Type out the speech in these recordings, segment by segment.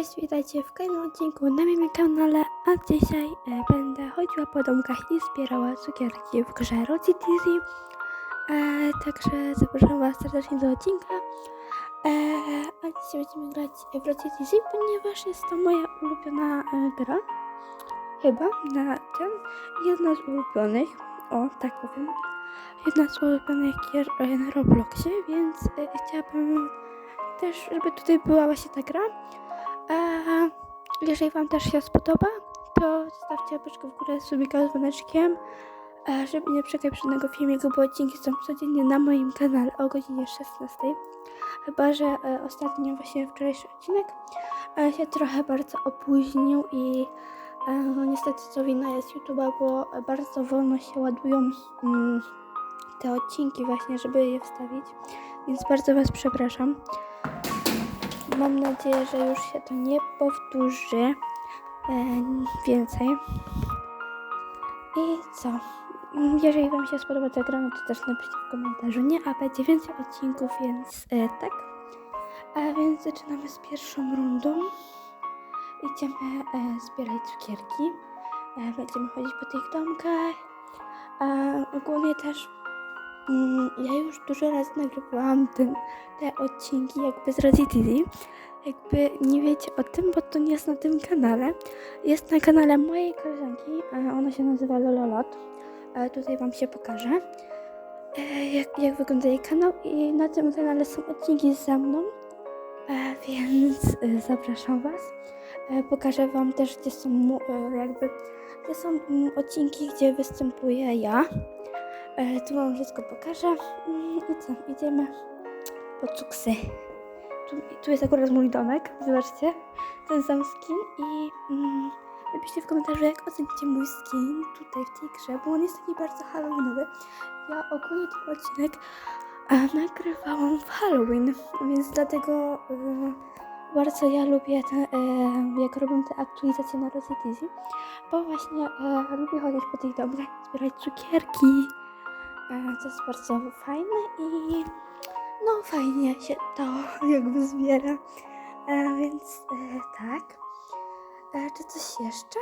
Cześć, witajcie w kolejnym odcinku na moim kanale, a dzisiaj e, będę chodziła po domkach i zbierała cukierki w grze Rocky Dizzy. E, także zapraszam Was serdecznie do odcinka. E, a dzisiaj będziemy grać w Rocky Dizzy, ponieważ jest to moja ulubiona e, gra. Chyba na tym. Jedna z ulubionych, o tak powiem. Jedna z ulubionych gier na Robloxie, więc e, chciałabym też, żeby tutaj była właśnie ta gra. Jeżeli Wam też się spodoba, to zostawcie łapeczkę w górę subika z dzwoneczkiem, żeby nie przegapić żadnego filmiku, bo odcinki są codziennie na moim kanale o godzinie 16. Chyba, że e, ostatnio właśnie wczorajszy odcinek się trochę bardzo opóźnił i e, no niestety to wina jest YouTube'a, bo bardzo wolno się ładują mm, te odcinki właśnie, żeby je wstawić, więc bardzo Was przepraszam. Mam nadzieję, że już się to nie powtórzy e, więcej. I co? Jeżeli Wam się spodoba ta gra, no to też napiszcie w komentarzu. Nie, a będzie więcej odcinków, więc e, tak. A więc zaczynamy z pierwszą rundą. Idziemy e, zbierać cukierki. E, będziemy chodzić po tych domkach. A ogólnie też ja już dużo razy nagrywałam ten, te odcinki jakby z Dizzy. Jakby nie wiecie o tym, bo to nie jest na tym kanale. Jest na kanale mojej koleżanki. Ona się nazywa Lololot. Tutaj Wam się pokażę, e, jak, jak wygląda jej kanał. I na tym kanale są odcinki ze mną, e, więc e, zapraszam Was. E, Pokażę Wam też, gdzie są jakby gdzie są mm, odcinki, gdzie występuję ja. E, Tu Wam wszystko pokażę. Mm, I co? Idziemy po cuksy. Tu, tu jest akurat mój domek, zobaczcie. Ten sam skin i mm, napiszcie w komentarzu, jak ocenicie mój skin tutaj w tej grze, bo on jest taki bardzo halloweenowy. Ja ogólnie ten odcinek e, nagrywałam w Halloween, więc dlatego e, bardzo ja lubię, te, jak robię te aktualizacje na Dizzy, bo właśnie lubię chodzić po tych domkach, zbierać cukierki. To jest bardzo fajne i no fajnie się to jakby zbiera. E, więc e, tak. E, czy coś jeszcze?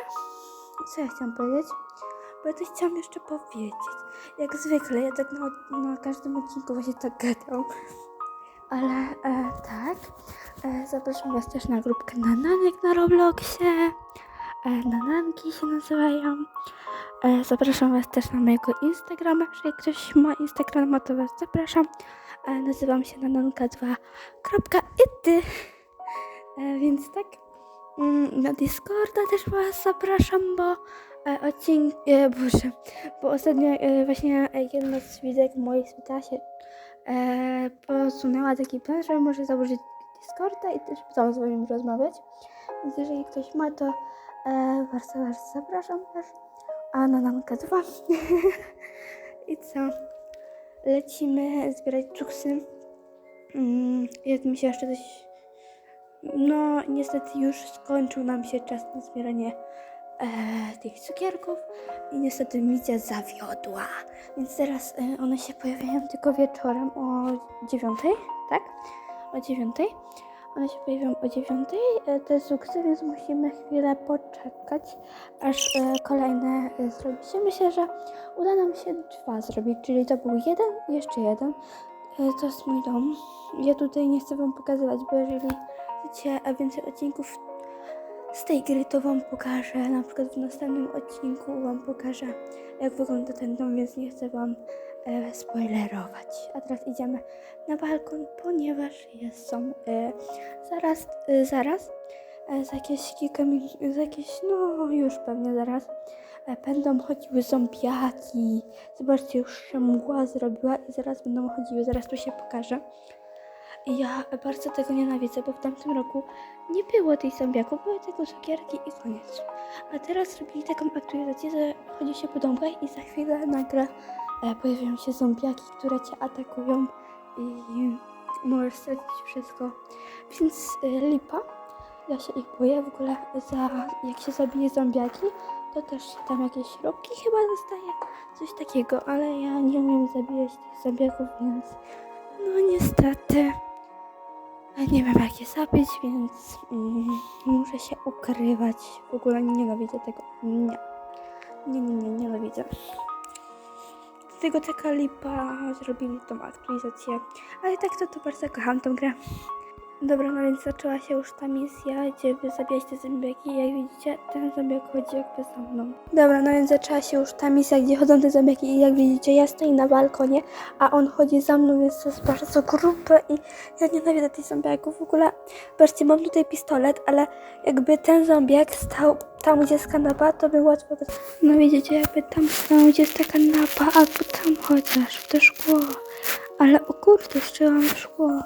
Co ja chciałam powiedzieć? Bo ja coś chciałam jeszcze powiedzieć. Jak zwykle, ja tak na, na każdym odcinku właśnie tak gadam. Ale e, tak. E, zapraszam Was też na grupkę Nananek na Robloxie. E, Nananki się nazywają. E, zapraszam Was też na mojego Instagrama. Jeżeli ktoś ma Instagrama, to Was zapraszam. E, nazywam się nanonka2.ity. E, więc tak. Mm, Na Discorda też Was zapraszam, bo odcinek, boże, bo ostatnio właśnie jedna z widzek moich spytała się, posunęła taki plan, że może założyć Discorda i też tam z wami rozmawiać. Więc jeżeli ktoś ma, to bardzo Was zapraszam też. A na namka 2. I co? Lecimy zbierać cuksy. Mm, jest mi się jeszcze coś no, niestety już skończył nam się czas na zbieranie e, tych cukierków i niestety misja zawiodła. Więc teraz e, one się pojawiają tylko wieczorem o dziewiątej, tak? O dziewiątej. One się pojawią o dziewiątej, e, te cuksy, więc musimy chwilę poczekać, aż e, kolejne e, zrobi się. Myślę, że uda nam się dwa zrobić, czyli to był jeden i jeszcze jeden. To jest mój dom. Ja tutaj nie chcę wam pokazywać, bo jeżeli chcecie więcej odcinków z tej gry, to wam pokażę. Na przykład w następnym odcinku wam pokażę, jak wygląda ten dom, więc nie chcę wam e, spoilerować. A teraz idziemy na balkon, ponieważ jest, są e, zaraz, e, zaraz, e, za jakieś kilka minut, za jakieś, no już pewnie zaraz, e, będą chodziły zombiaki. Zobaczcie, już się mgła zrobiła i zaraz będą chodziły, zaraz tu się pokażę. I ja bardzo tego nienawidzę, bo w tamtym roku nie było tych zombiaków, były tylko cukierki i koniec. A teraz zrobili taką aktualizację, że chodzi się po domkach i za chwilę nagle e, pojawiają się zombiaki, które cię atakują i możesz stracić wszystko. Więc e, lipa. Ja się ich boję w ogóle za jak się zabije zombiaki, to też tam jakieś śrubki chyba dostaje, coś takiego, ale ja nie umiem zabijać tych zombiaków, więc no niestety. Nie wiem jak je zabić, więc mm, muszę się ukrywać. W ogóle nienawidzę tego. Nie. Nie, nie, nie, nienawidzę. Dlatego taka lipa zrobili tą aktualizację. Ale tak to, to bardzo kocham tą grę. Dobra, no więc zaczęła się już ta misja, gdzie wy zabijać te zombiaki. Jak widzicie, ten zombiak chodzi jakby za mną. Dobra, no więc zaczęła się już ta misja, gdzie chodzą te zombiaki i jak widzicie, ja stoję na balkonie, a on chodzi za mną, więc to jest bardzo grube i ja nienawidzę tych zombiaków. W ogóle, patrzcie, mam tutaj pistolet, ale jakby ten zombiak stał tam, gdzie jest kanapa, to by łatwo. No widzicie, jakby tam stał, gdzie jest ta kanapa, albo tam chociaż, w to szkło. Ale o kurde, strzeliłam w szkło.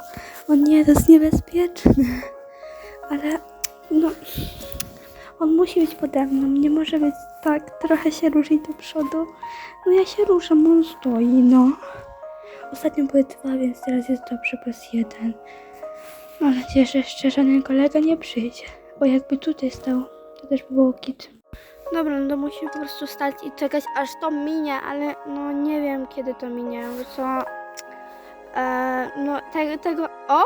O nie, to jest niebezpieczne. Ale, no... On musi być pode mną, nie może być tak, trochę się ruszyć do przodu. No ja się ruszam, on stoi, no. Ostatnio były dwa, więc teraz jest dobrze, bo jeden. Mam nadzieję, że jeszcze żaden kolega nie przyjdzie. Bo jakby tutaj stał, to też by było kit. Dobra, no to po prostu stać i czekać, aż to minie, ale no nie wiem, kiedy to minie, bo co... E, no tego, tego... O,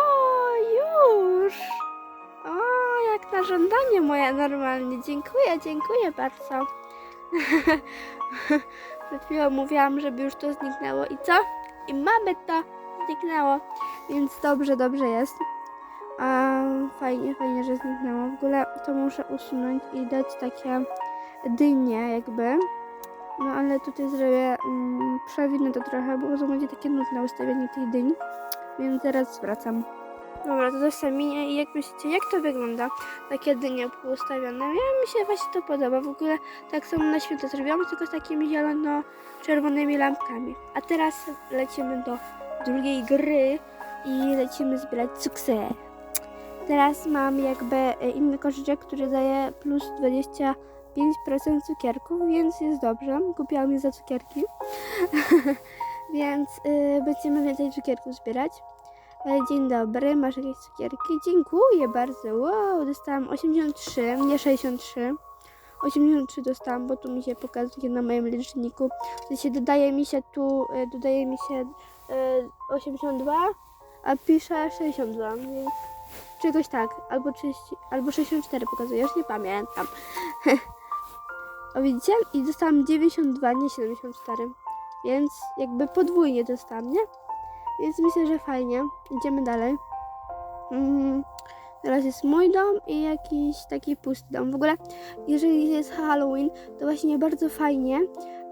już! O, jak na żądanie moje normalnie. Dziękuję, dziękuję bardzo. Przed chwilą mówiłam, żeby już to zniknęło i co? I mamy to! Zniknęło. Więc dobrze, dobrze jest. A, fajnie, fajnie, że zniknęło. W ogóle to muszę usunąć i dać takie dynie jakby. No ale tutaj zrobię, mm, przewinę to trochę, bo to będzie takie nudne ustawienie tych dyń. Więc zaraz wracam. Dobra, to też minie i jak myślicie, jak to wygląda? Takie dynie poustawione. Ja mi się właśnie to podoba. W ogóle tak samo na święto zrobiłam, tylko z takimi zielono-czerwonymi lampkami. A teraz lecimy do drugiej gry i lecimy zbierać cuksy. Teraz mam jakby e, inny koszyczek, który daje plus 25% cukierków, więc jest dobrze. Kupiłam je za cukierki. więc y, będziemy więcej cukierków zbierać. E, Dzień dobry, masz jakieś cukierki? Dziękuję bardzo. Wow, dostałam 83, nie 63. 83 dostałam, bo tu mi się pokazuje na moim liczniku. W sensie dodaje mi się tu, e, dodaje mi się e, 82, a pisze 62, więc czegoś tak, albo 30, albo 64 pokazuje, już nie pamiętam. o widzicie? I dostałam 92, nie 74, więc jakby podwójnie dostałam, nie? Więc myślę, że fajnie. Idziemy dalej. Mm, teraz jest mój dom i jakiś taki pusty dom. W ogóle, jeżeli jest Halloween, to właśnie bardzo fajnie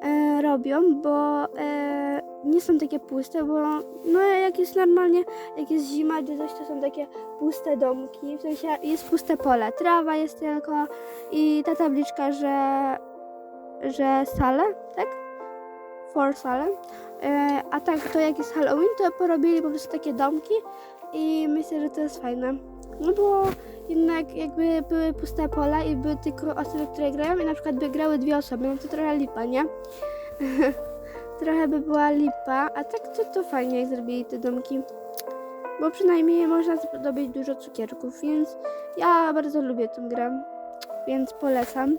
e, robią, bo e, nie są takie puste, bo no jak jest normalnie, jak jest zima, czy coś, to są takie puste domki. W sensie jest puste pole. Trawa jest tylko i ta tabliczka, że, że sale, tak? For sale. E, a tak, to jak jest Halloween, to porobili po prostu takie domki i myślę, że to jest fajne. No bo jednak jakby były puste pola i były tylko osoby, które grają i na przykład by grały dwie osoby, no to trochę lipa, nie? trochę by była lipa, a tak to, to fajnie jak zrobili te domki. Bo przynajmniej można zdobyć dużo cukierków, więc ja bardzo lubię tę grę, więc polecam.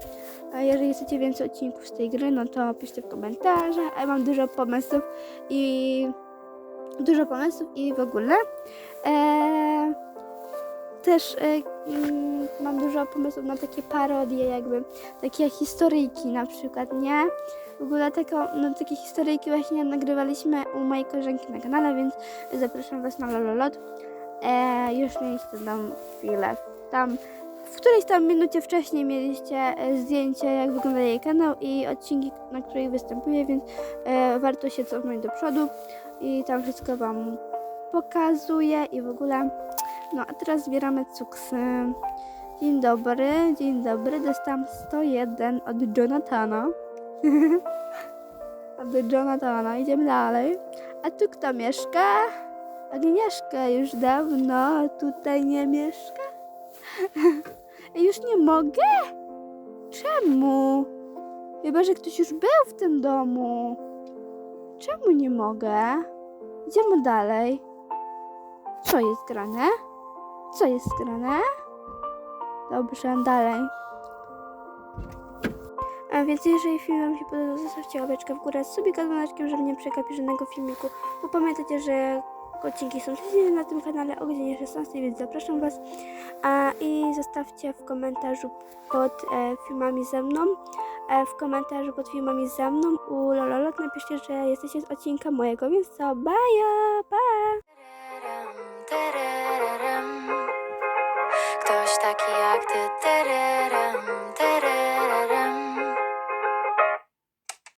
A jeżeli chcecie więcej odcinków z tej gry, no to piszcie w komentarzach. Ja mam dużo pomysłów i dużo pomysłów i w ogóle. Eee, też e, mm, mam dużo pomysłów na takie parodie, jakby takie historyjki na przykład, nie? W ogóle taką, no, takie historyjki właśnie nagrywaliśmy u mojej koleżanki na kanale, więc zapraszam Was na Lololot. E, już mieliście tam chwilę, tam w którejś tam minucie wcześniej mieliście e, zdjęcie, jak wygląda jej kanał i odcinki, na których występuje, więc e, warto się cofnąć do przodu i tam wszystko Wam pokazuję i w ogóle. No a teraz zbieramy cuksy. Dzień dobry, dzień dobry. Dostałam 101 od Jonathana. od Jonathana. Idziemy dalej. A tu kto mieszka? Agnieszka już dawno tutaj nie mieszka. Już nie mogę? Czemu? Chyba, że ktoś już był w tym domu. Czemu nie mogę? Idziemy dalej. Co jest grane? Co jest grane? Dobrze, dalej. A więc jeżeli film Wam się podobał, zostawcie łapeczkę w górę subika z dzwoneczkiem, żeby nie przegapić żadnego filmiku. Bo pamiętajcie, że odcinki są codziennie na tym kanale o godzinie 16, więc zapraszam Was. A, I zostawcie w komentarzu pod e, filmami ze mną, e, w komentarzu pod filmami ze mną u Lololot napiszcie, że jesteście z odcinka mojego, więc co, bye, pa! Ktoś taki.